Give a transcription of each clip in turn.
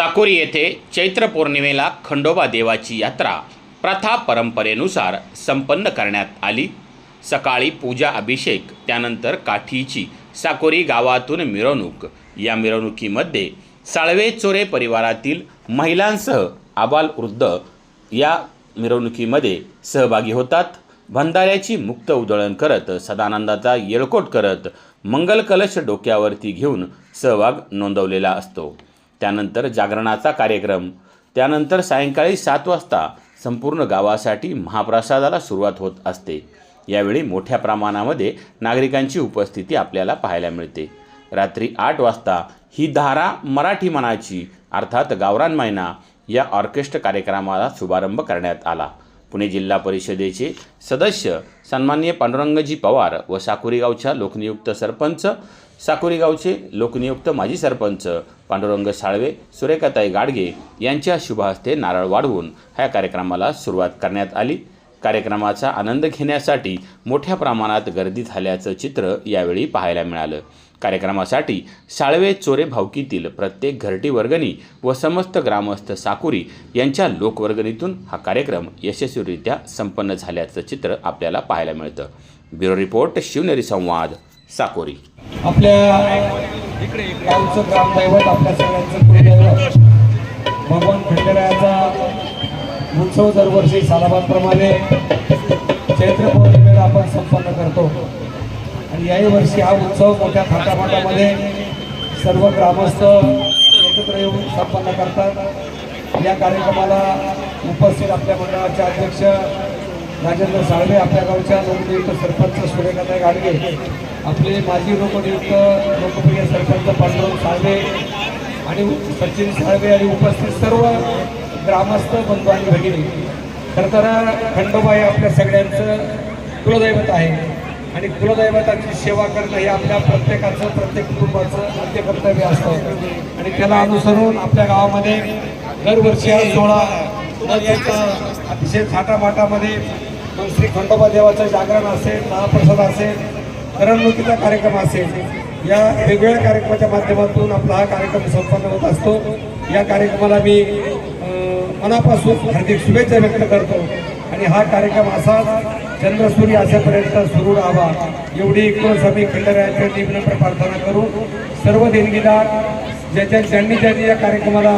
साकोरी येथे चैत्र पौर्णिमेला खंडोबा देवाची यात्रा प्रथा परंपरेनुसार संपन्न करण्यात आली. सकाळी पूजा अभिषेक त्यानंतर काठीची साकोरी गावातून मिरवणूक. या मिरवणुकीमध्ये साळवे चोरे परिवारातील महिलांसह आबाल वृद्ध या मिरवणुकीमध्ये सहभागी होतात. भंडाऱ्याची मुक्त उधळण करत सदानंदाचा येळकोट करत मंगल कलश डोक्यावरती घेऊन सहभाग नोंदवलेला असतो. त्यानंतर जागरणाचा कार्यक्रम. त्यानंतर सायंकाळी सात वाजता संपूर्ण गावासाठी महाप्रसादाला सुरुवात होत असते. यावेळी मोठ्या प्रमाणामध्ये नागरिकांची उपस्थिती आपल्याला पाहायला मिळते. रात्री आठ वाजता ही धारा मराठी मनाची अर्थात गावरान मैना या ऑर्केस्ट्रा कार्यक्रमाला शुभारंभ करण्यात आला. पुणे जिल्हा परिषदेचे सदस्य सन्माननीय पांडुरंगजी पवार व साकुरीगावच्या लोकनियुक्त सरपंच साकुरीगावचे लोकनियुक्त माजी सरपंच पांडुरंग साळवे सुरेखाताई गाडगे यांच्या शुभहस्ते नारळ वाढवून ह्या कार्यक्रमाला सुरुवात करण्यात आली. कार्यक्रमाचा आनंद घेण्यासाठी मोठ्या प्रमाणात गर्दी झाल्याचं चित्र यावेळी पाहायला मिळालं. कार्यक्रमासाठी साळवे चोरे भावकीतील प्रत्येक घरटी वर्गणी व समस्त ग्रामस्थ साकुरी यांच्या लोकवर्गणीतून हा कार्यक्रम यशस्वीरित्या संपन्न झाल्याचं चित्र आपल्याला पाहायला मिळतं. ब्युरो रिपोर्ट शिवनेरी संवाद साकोरी. आपल्या गावचं ग्रामदैवत आपल्या सगळ्यांचं कुलदैवत. भगवान खंडेरायाचा उत्सव दरवर्षी सालाबादप्रमाणे चैत्र पौर्णिमेला आपण संपन्न करतो. आणि याही वर्षी हा उत्सव मोठ्या थाटामाटामध्ये सर्व ग्रामस्थ एकत्र येऊन संपन्न करतात. या कार्यक्रमाला उपस्थित आपल्या मंडळाचे अध्यक्ष राजेंद्र साळवे आपल्या गावच्या लोकनियुक्त सरपंच सुरेखाताई गाडगे आपले माजी लोकनियुक्त लोकप्रिय सरपंच पांडुरंग साळवे आणि सचिन साळवे आणि उपस्थित सर्व ग्रामस्थ बंधू आणि भगिनी. खर तर खंडोबा हे आपल्या सगळ्यांचं कुलदैवत आहे आणि कुलदैवताची सेवा करणं हे आपल्या प्रत्येकाचं प्रत्येक कुटुंबाचं आद्य कर्तव्य असतं. आणि त्याला अनुसरून आपल्या गावामध्ये दरवर्षी हा सोहळा अतिशय थाटामाटामध्ये मग श्री खंडोबा देवाचं जागरण असेल महाप्रसाद असेल करमणुकीचा कार्यक्रम असेल या वेगवेगळ्या कार्यक्रमाच्या माध्यमातून आपला हा कार्यक्रम संपन्न होत असतो. या कार्यक्रमाला मी मनापासून हार्दिक शुभेच्छा व्यक्त करतो. आणि हा कार्यक्रम असाच चंद्रसूर्य असेपर्यंत सुरू राहावा एवढी एकूणच आम्ही खंडरायाच्या निम्न प्रार्थना करू. सर्व देणगीदार ज्याच्या ज्यांनी ज्यांनी या कार्यक्रमाला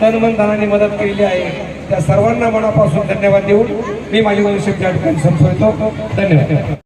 तनमन धनाने मदत केलेली आहे त्या सर्वांना मनापासून धन्यवाद देऊन मी माझी दोन त्या ठिकाणी संपवतो धन्यवाद.